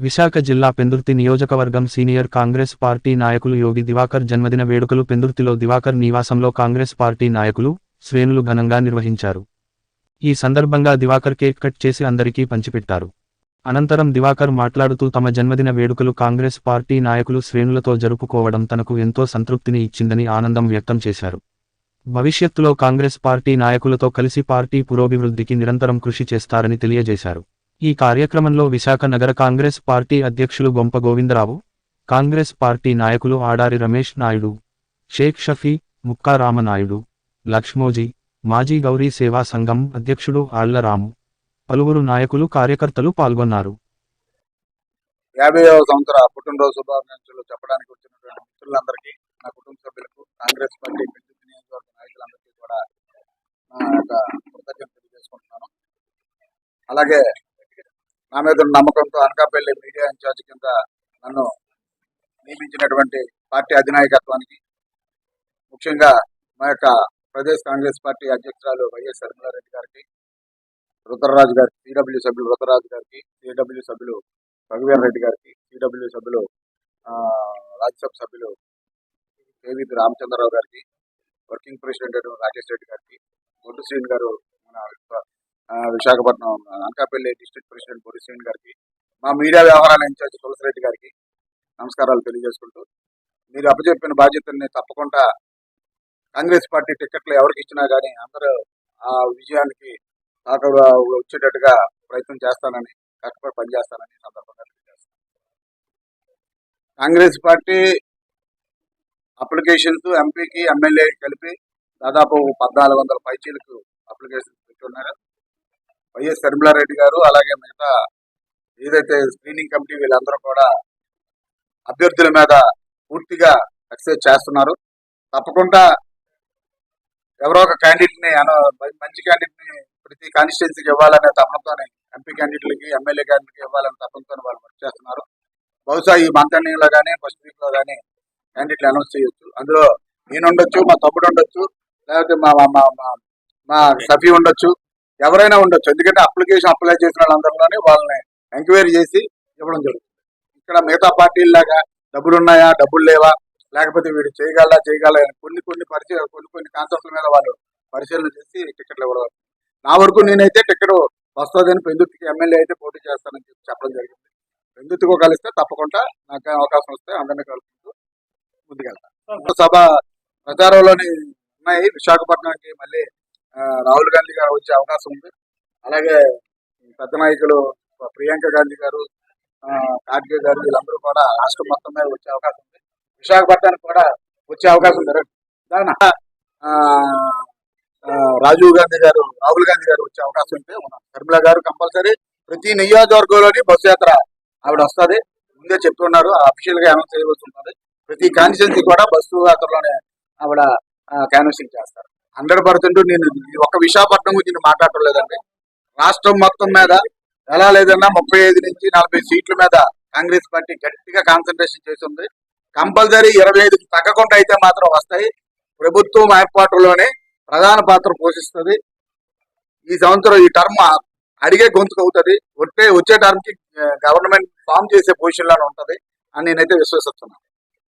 విశాఖ జిల్లా పెందుర్తి నియోజకవర్గం senior Congress party నాయకులు యోగి దివాకర్ జన్మదిన వేడుకలు పెందుర్తిలో దివాకర్ నివాసంలో కాంగ్రెస్ పార్టీ నాయకులు శ్రేణులు ఘనంగా నిర్వహించారు. ఈ సందర్భంగా దివాకర్ కేక్ కట్ చేసి అందరికీ పంచిపెట్టారు. అనంతరం దివాకర్ మాట్లాడుతూ తమ జన్మదిన వేడుకలు కాంగ్రెస్ పార్టీ నాయకులు శ్రేణులతో జరుపుకోవడం తనకు ఎంతో సంతృప్తిని ఇచ్చిందని ఆనందం వ్యక్తం చేశారు. భవిష్యత్తులో కాంగ్రెస్ పార్టీ నాయకులతో కలిసి పార్టీ పురోభివృద్ధికి నిరంతరం కృషి చేస్తారని తెలియజేశారు. ఈ కార్యక్రమంలో విశాఖ నగర కాంగ్రెస్ పార్టీ అధ్యక్షులు గొంప గోవిందరావు కాంగ్రెస్ పార్టీ నాయకులు ఆడారి రమేష్ నాయుడు షేక్ షఫీ ముక్కా రామనాయుడు లక్ష్మోజీ మాజీ గౌరీ సేవా సంఘం అధ్యక్షుడు ఆళ్ళరాము పలువురు నాయకులు కార్యకర్తలు పాల్గొన్నారు. యాభైవ సంవత్సర పుట్టినరోజు శుభాకాంక్షలు చెప్పడానికి వచ్చినటువంటి మిత్రులందరికీ నా కుటుంబ సభ్యులకు కాంగ్రెస్ పార్టీ పెద్దపల్లి నియోజకవర్గ నాయకులందరికీ కూడా నా యొక్క కృతజ్ఞత తెలియజేసుకుంటున్నాను. అలాగే నా మీద నమ్మకంతో అనకాపల్లి మీడియా ఇన్ఛార్జ్ కింద నన్ను నియమించినటువంటి పార్టీ అధినాయకత్వానికి ముఖ్యంగా మా యొక్క ప్రదేశ్ కాంగ్రెస్ పార్టీ అధ్యక్షురాలు వైఎస్ శర్మిలారెడ్డి గారికి రుద్రరాజు గారికి సిడబ్ల్యూ సభ్యులు రుద్రరాజు గారికి సిడబ్ల్యూ సభ్యులు రఘువీర్ రెడ్డి గారికి సిడబ్ల్యూ సభ్యులు రాజ్యసభ సభ్యులు కేవీ రామచంద్రరావు గారికి వర్కింగ్ ప్రెసిడెంట్ అయిన రాకేష్ రెడ్డి గారికి బొడ్డు శ్రీని గారు మన విశాఖపట్నం అనకాపల్లి డిస్ట్రిక్ట్ ప్రెసిడెంట్ బొడ్డు గారికి మా మీడియా వ్యవహారాల ఇన్ఛార్జ్ తులసిరెడ్డి గారికి నమస్కారాలు తెలియజేసుకుంటూ మీరు అప్పచెప్పిన బాధ్యతల్ని తప్పకుండా కాంగ్రెస్ పార్టీ టికెట్లు ఎవరికి ఇచ్చినా కానీ అందరూ ఆ విజయానికి సహకారం వచ్చేటట్టుగా ప్రయత్నం చేస్తానని కష్టపడి పనిచేస్తానని సందర్భంగా తెలియజేస్తాను కాంగ్రెస్ పార్టీ అప్లికేషన్స్ ఎంపీకి ఎమ్మెల్యే కలిపి దాదాపు పద్నాలుగు వందల పైచీలకు అప్లికేషన్స్ వైఎస్ శర్మిలారెడ్డి గారు అలాగే మిగతా ఏదైతే స్క్రీనింగ్ కమిటీ వీళ్ళందరూ కూడా అభ్యర్థుల మీద పూర్తిగా సక్సెస్ చేస్తున్నారు. తప్పకుండా ఎవరో ఒక క్యాండిడేట్ని మంచి క్యాండిడేట్ని ప్రతి కాన్స్టిట్యున్సీకి ఇవ్వాలనే తపనతోనే ఎంపీ క్యాండిడేట్లకి ఎమ్మెల్యే క్యాండిడేట్కి ఇవ్వాలనే తపనతో వాళ్ళు వర్క్ చేస్తున్నారు. బహుశా ఈ మంత్ ఎండింగ్లో కానీ ఫస్ట్ వీక్లో కానీ క్యాండిడేట్లు అనౌన్స్ చేయొచ్చు. అందులో నేను ఉండొచ్చు మా తమ్ముడు ఉండొచ్చు లేకపోతే మా మా మా మా- మా సఫీ ఉండొచ్చు. ఎవరైనా ఉండొచ్చు. ఎందుకంటే అప్లికేషన్ అప్లై చేసిన వాళ్ళందరిలోనే వాళ్ళని ఎంక్వైరీ చేసి ఇవ్వడం జరుగుతుంది. ఇక్కడ మిగతా పార్టీల్లాగా డబ్బులు ఉన్నాయా డబ్బులు లేవా లేకపోతే వీడు చేయగలరా చేయగలరా అని కొన్ని కొన్ని పరిచయ కొన్ని కొన్ని కాన్సెప్ట్ల మీద వాళ్ళు పరిశీలన చేసి టికెట్లు ఇవ్వడం. నా వరకు నేనైతే టికెట్ వస్తుందని పెందుతికి ఎమ్మెల్యే అయితే పోటీ చేస్తానని చెప్పి చెప్పడం జరిగింది. పెందుతికో కలిస్తే తప్పకుండా నాకు అవకాశం వస్తే అందరినీ కలుపుకుంటూ ముందుకెళ్తాను సభ ప్రచారంలోని ఉన్నాయి. విశాఖపట్నానికి మళ్ళీ రాహుల్ గాంధీ గారు వచ్చే అవకాశం ఉంది. అలాగే పెద్ద నాయకులు ప్రియాంక గాంధీ గారు ఆ, గారు వీళ్ళందరూ కూడా రాష్ట్రం మొత్తం మీద వచ్చే అవకాశం ఉంది. విశాఖపట్నానికి కూడా వచ్చే అవకాశం జరగదు దాని ఆ, రాజీవ్ గాంధీ గారు రాహుల్ గాంధీ గారు వచ్చే అవకాశం ఉంటే ఉన్నారు గారు కంపల్సరీ ప్రతి నియోజకవర్గంలోని బస్సు యాత్ర ఆవిడ వస్తుంది. ముందే చెప్తున్నారు అఫీషియల్గా అనౌన్స్ చేయవలసి ఉంటుంది. ప్రతి కాన్స్టిట్యున్సీ కూడా బస్సు యాత్రలోనే ఆవిడ క్యాన్వసింగ్ చేస్తారు. హండ్రెడ్ పర్సెంట్ నేను ఇది ఒక విశాఖపట్నం గురించి నేను మాట్లాడటం లేదండి. రాష్ట్రం మొత్తం మీద ఎలా లేదన్నా ముప్పై ఐదు నుంచి నలభై సీట్ల మీద కాంగ్రెస్ పార్టీ గట్టిగా కాన్సన్ట్రేషన్ చేసింది కంపల్సరీ ఇరవై ఐదుకి తగ్గకుండా అయితే మాత్రం వస్తాయి. ప్రభుత్వం ఏర్పాటులోనే ప్రధాన పాత్ర పోషిస్తుంది. ఈ సంవత్సరం ఈ టర్మ్ అడిగే గొంతుకు అవుతుంది. వచ్చే వచ్చే టర్మ్కి గవర్నమెంట్ ఫామ్ చేసే పొజిషన్లోనే ఉంటుంది అని నేనైతే విశ్వసిస్తున్నాను.